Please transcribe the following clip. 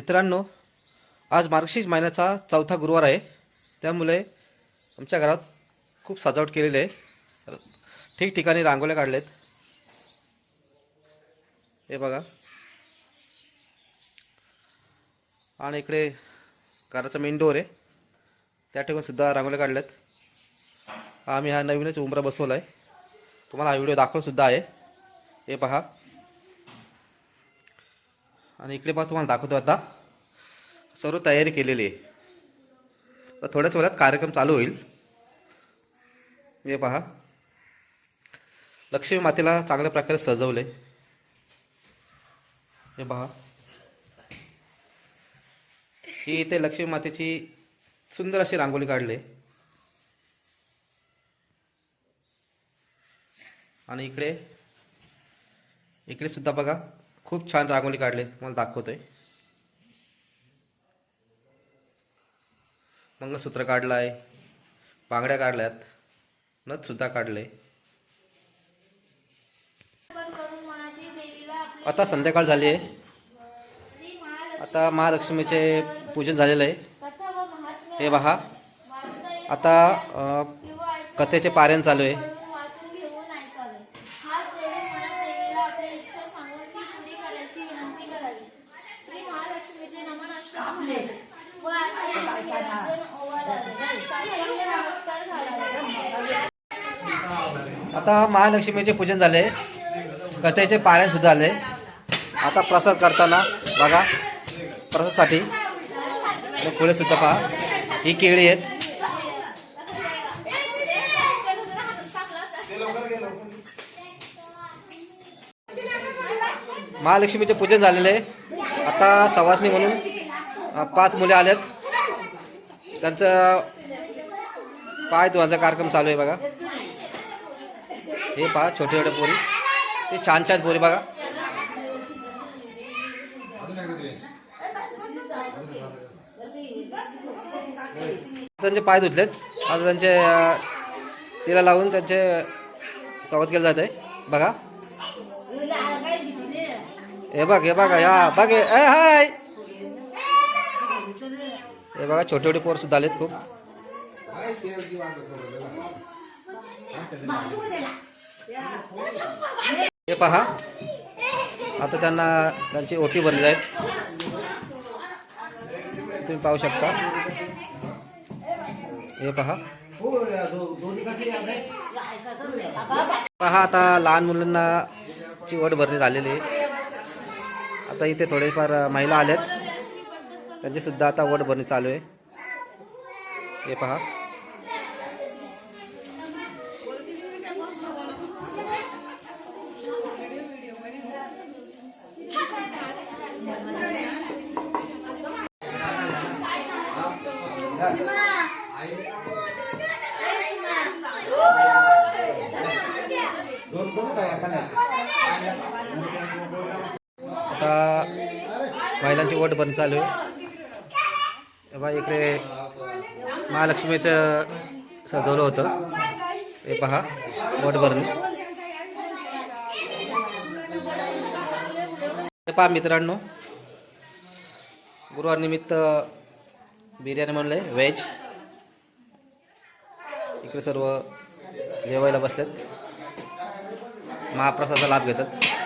मित्रांनो आज मार्गशीर्ष महिन्याचा चौथा गुरुवार आहे. त्यामुळे आमच्या घरात खूप सजावट केलेली आहे. ठिकठिकाणी रांगोळ्या काढलेत. हे बघा. आणि इकडे घराचा मेन डोअर आहे. त्या ठिकाणी सुद्धा रांगोळ्या काढल्यात. आम्ही हा नवीनच उमरा बसवला आहे तुम्हाला हा व्हिडिओ दाखवसुद्धा आहे. हे पहा. आणि इकडे पण तुम्हाला दाखवतो आता. सर्व तयारी केलेली आहे. तर थोड्याच वेळात कार्यक्रम चालू होईल. हे पहा. लक्ष्मी मातेला चांगल्या प्रकारे सजवले हे पहा. ही इथे लक्ष्मी मातेची सुंदर अशी रांगोळी काढली. आणि इकडे इकडे सुद्धा बघा. खूप छान रांगोळी काढले. मला दाखवतोय. मंगळसूत्र काढलाय. बांगड्या काढल्यात. नथ सुद्धा काढले. आता संध्याकाळ झाली आहे. आता महालक्ष्मीचे पूजन झालेलं आहे. हे पहा आता कथेचे पारायण चालू आहे. आता महालक्ष्मीचे पूजन झाले. कथेचे पारायण सुद्धा आले आता प्रसाद करताना बघा प्रसादसाठी. फुलेसुद्धा सुद्धा पहा. ही केळी आहेत. महालक्ष्मीचे पूजन झालेले. आहे आता सवासणी म्हणून पाच मुले आल्यात त्यांचं पाय धुवायचा कार्यक्रम चालू आहे बघा. हे पहा छोटे छोटे पोरी. ते छान छान पोरी बघा. त्यांचे पाय धुतलेत. आता त्यांचे तिला लावून त्यांचे स्वागत केलं जात आहे बघा. हे बघ हे बघा या बघ ए, हाय. हे बघा छोटे छोटे पोर सुद्धा आलेत खूप. हे पहा. आता त्यांना त्यांची ओटी भरली आहेत तुम्ही पाहू शकता. हे पहा. पहा आता लहान मुलांना ची ओट भरणी झालेली आहे. आता इथे थोडेफार महिला आल्यात त्यांची सुद्धा आता ओट भरणी चालू आहे. हे पहा. आता महिलांची वोट भरणी चालू आहे. तेव्हा इकडे महालक्ष्मीचं सजवलं होतं. हे पहा वोट भरणी. पहा मित्रांनो गुरुवारनिमित्त बिर्याणी म्हणले व्हेज. इकडे सर्व जेवायला बसलेत. महाप्रसादाचा लाभ घेतात.